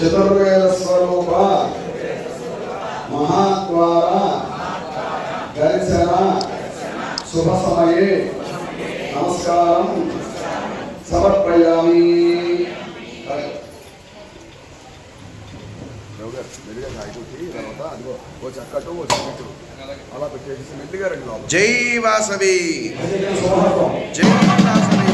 చతుర్వేద స్వరూప మహాద్వార దర్శన శుభ సమయే నమస్కారం సమర్పయామి రవి గారు మెల్లిగా సాగిపోయి తర్వాత అదిగో ఓ చక్కటు ఓ చక్కటు అలా పెట్టేసి మెల్లిగా రండి లోపల జై వాసవి శుభార్థం జై వాసవి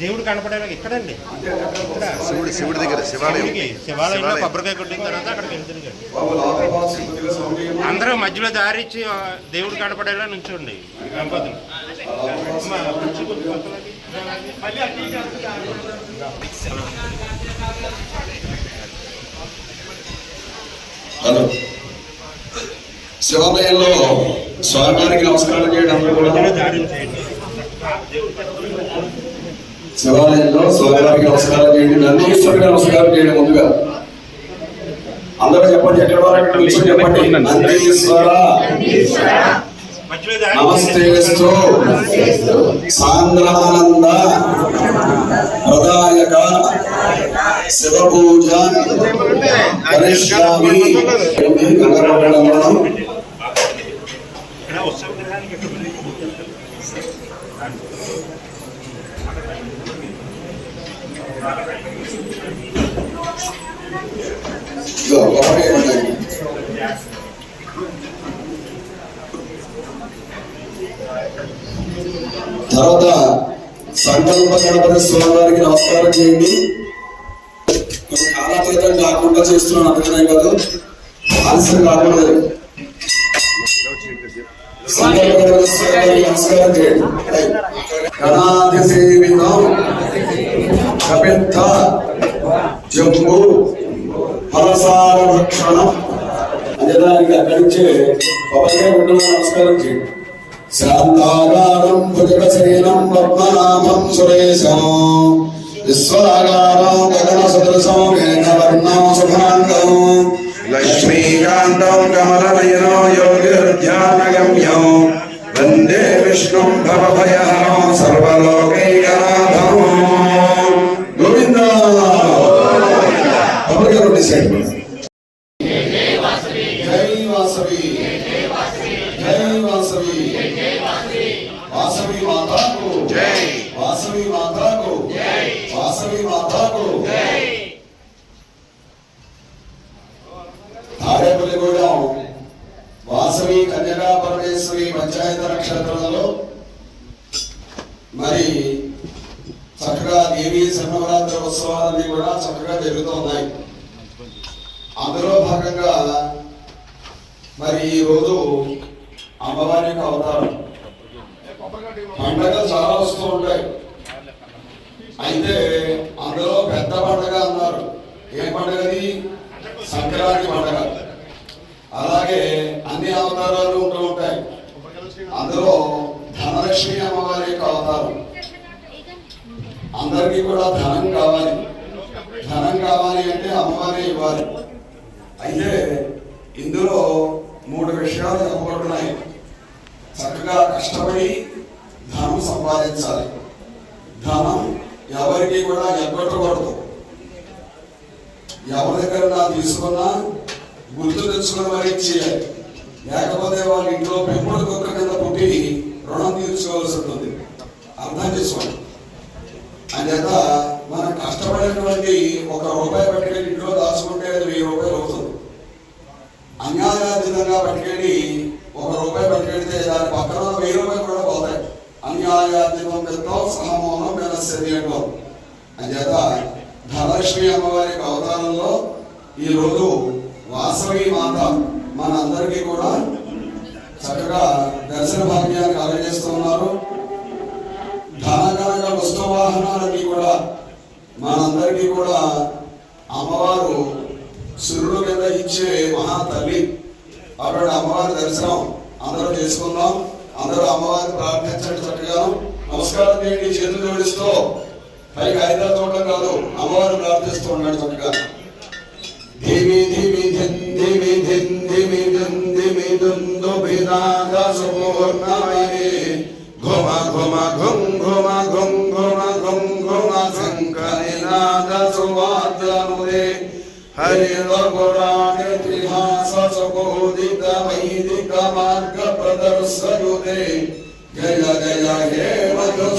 దేవుడు కనపడేలా ఇక్కడండి. శివుడి శివుడి దగ్గర శివాలయం. శివాలయంలో శివాలయం. కొబ్బరికాయ కొట్టిన తర్వాత అక్కడికి వెళ్తుంది? అందరూ మధ్యలో దారి ఇచ్చి ఆ, దేవుడు కనపడేలా నుంచోండి. పక్కనకి. హలో. శివాలయంలో స్వామివారికి నమస్కారం చేయడం కూడా మధ్యలో దారి చేయండి శివాలయంలో స్వామివారికి నమస్కారం చేయండి. నందీశ్వరుడికి నమస్కారం చేయండి ముందుగా. అందరూ చెప్పండి ఎక్కడ వరకు చెప్పండి. నందీశ్వర. నమస్తేస్తు సాంద్రానంద ప్రదాయక శివ పూజ కరిష్యామి తర్వాత సంకల్ప గణపతి స్వామివారికి నమస్కారం చేయండి. కొన్ని కాలాతీతం కాకుండా చేస్తున్నాను అందుకనే కాదు ఆలస్యం కాకుండా సంకల్ప గణపతి స్వామివారికి నమస్కారం చేయండి. గణాధి సేవితం కపిత్త జంబు. ఫలసార భక్షణం అనేదానికి అక్కడి నుంచే పవనే ఉండడం నమస్కారం చేయండి. శాంతాగారం భుజగశయనం పద్మనాభం సురేశం. విశ్వాగారం గగన సదృశం మేఘవర్ణం శుభాంగం లక్ష్మీకాంతం కమలనయనం యోగిర్ధ్యానగమ్యం. వందే విష్ణుం భవభయహరం సర్వలోక పవన్ జై వాసవి జై వాసవి వాసవి మాతాకు వాసవి మాతాకు వాసవి మాతాకు తాడేపల్లిగూడెం వాసవి పరమేశ్వరి పంచాయత నక్షత్రంలో మరి చక్కగా దేవి శరణవరాత్రి ఉత్సవాలన్నీ కూడా చక్కగా జరుగుతూ ఉన్నాయి. అందులో భాగంగా మరి ఈ రోజు అమ్మవారి యొక్క అవతారం. పండగలు చాలా వస్తూ ఉంటాయి. అయితే అందులో పెద్ద పండగ అన్నారు. ఏ పండగది సంక్రాంతి పండుగ. అలాగే అన్ని అవతారాలు ఉంటూ ఉంటాయి. అందులో ధనలక్ష్మి అమ్మవారి యొక్క అవతారం. అందరికీ కూడా ధనం కావాలి. ధనం కావాలి అంటే అమ్మవారే ఇవ్వాలి. అయితే ఇందులో మూడు విషయాలు చెప్పబడుతున్నాయి. చక్కగా కష్టపడి ధనం సంపాదించాలి. ధనం ఎవరికి కూడా ఎగ్గొట్టకూడదు. ఎవరి దగ్గర నా తీసుకున్నా గుర్తు తెచ్చుకుని మరీ చేయాలి. లేకపోతే వాళ్ళ ఇంట్లో పెంపుడు కుక్క కింద పుట్టి రుణం తీర్చుకోవాల్సి ఉంటుంది. అర్థం చేసుకోండి. అంచేత మనం కష్టపడినటువంటి ఒక రూపాయి పట్టుకెళ్ళి ఇంట్లో దాచుకుంటే అది వెయ్యి రూపాయలు అవుతుంది అన్యాయాతీతంగా పట్టుకెళ్ళి ఒక రూపాయి పట్టుకెడితే దాని పక్కన వెయ్యి రూపాయలు కూడా పోతాయి. అన్యాయాధిపం పెద్దాం సహమోహం మెనస్సరి అంటాం. అంచేత ధనలక్ష్మి అమ్మవారి అవతారంలో ఈ రోజు వాసవి మాత మనందరికీ కూడా చక్కగా దర్శన భాగ్యాన్ని కలగజేస్తున్నారు ధనకనక వస్తు వాహనాలన్నీ కూడా మనందరికీ కూడా అమ్మవారు సురుడు కింద ఇచ్చే మహా తల్లి అటువంటి అమ్మవారి దర్శనం అందరూ చేసుకుందాం. అందరూ అమ్మవారిని ప్రార్థించండి చక్కగా. నమస్కారం చేయండి చేతులు జోడిస్తూ పైకి హైదరాబాద్ చూడడం కాదు అమ్మవారిని ప్రార్థిస్తూ ఉన్నాడు చక్కగా. ధిమి ధిమి దుందు ఘుమ ఘుమ ఘుం ఘుమ ఘుం ఘుమ ఘుం ఘుమ శంకరినాద సువాద్యముదే सचकोदित वैदिक जय जय हे मधुस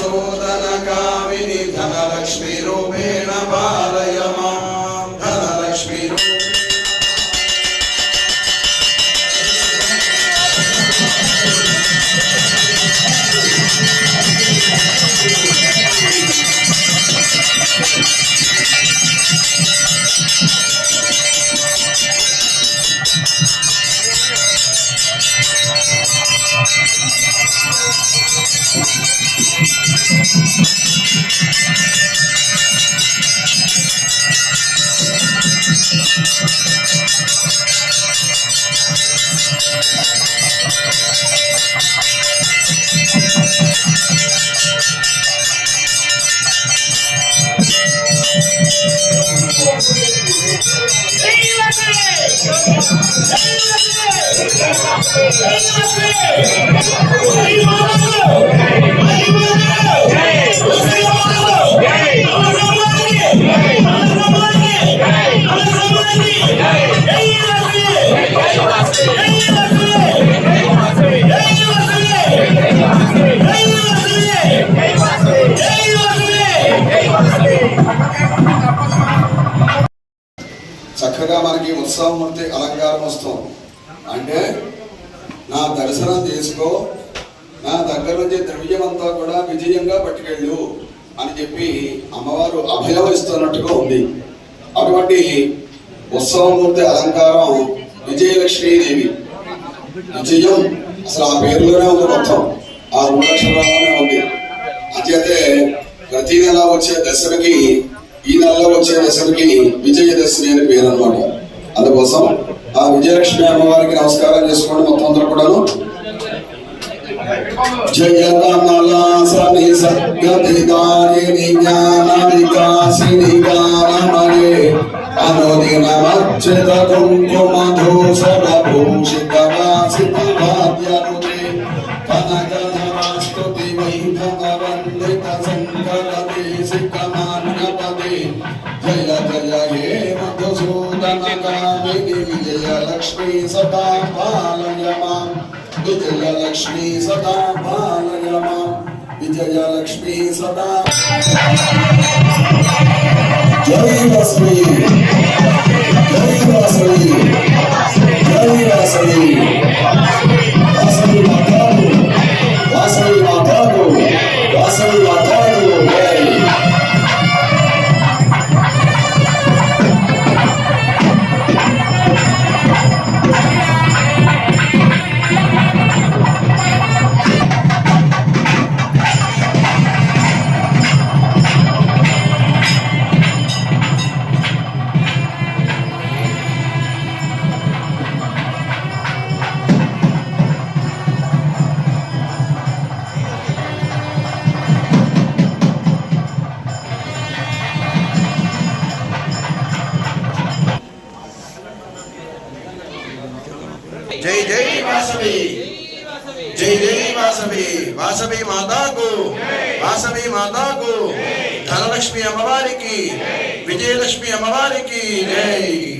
చక్కగా మనకి ఉత్సవం ఉంటే అలంకారం వస్తుంది. అంటే నా దర్శనం చేసుకో. నా దగ్గర నుంచి ద్రవ్యమంతా కూడా విజయంగా పట్టుకెళ్ళు అని చెప్పి అమ్మవారు అభయమిస్తున్నట్టుగా ఉంది. అటువంటి ఉత్సవమూర్తి అలంకారం విజయలక్ష్మీదేవి. విజయం అసలు ఆ పేరులోనే ఉంది మొత్తం. ఆ రెండు అక్షరాల్లోనే ఉంది. అంచేతే ప్రతి నెల వచ్చే దశమికి ఈ నెలలో వచ్చే దశమికి విజయదశమి అని పేరు అనమాట అందుకోసం ఆ విజయలక్ష్మి అమ్మవారికి నమస్కారం చేసుకోండి మొత్తం అందరూ కూడాను. జయ కమలాసని సద్గతిదారిణి జ్ఞాన వికాసిని గానమయే అనుదినమచ్యుత కుంకుమ ధూసర భూషిత लक्ष्मी सदा पालय मां विजयलक्ष्मी सदा पालय मां विजयलक्ष्मी सदा जय लक्ष्मी जय लक्ष्मी వాసవి మాతాకు వాసవి మాతాకు ధనలక్ష్మి అమ్మవారికి విజయలక్ష్మి అమ్మవారికి జై.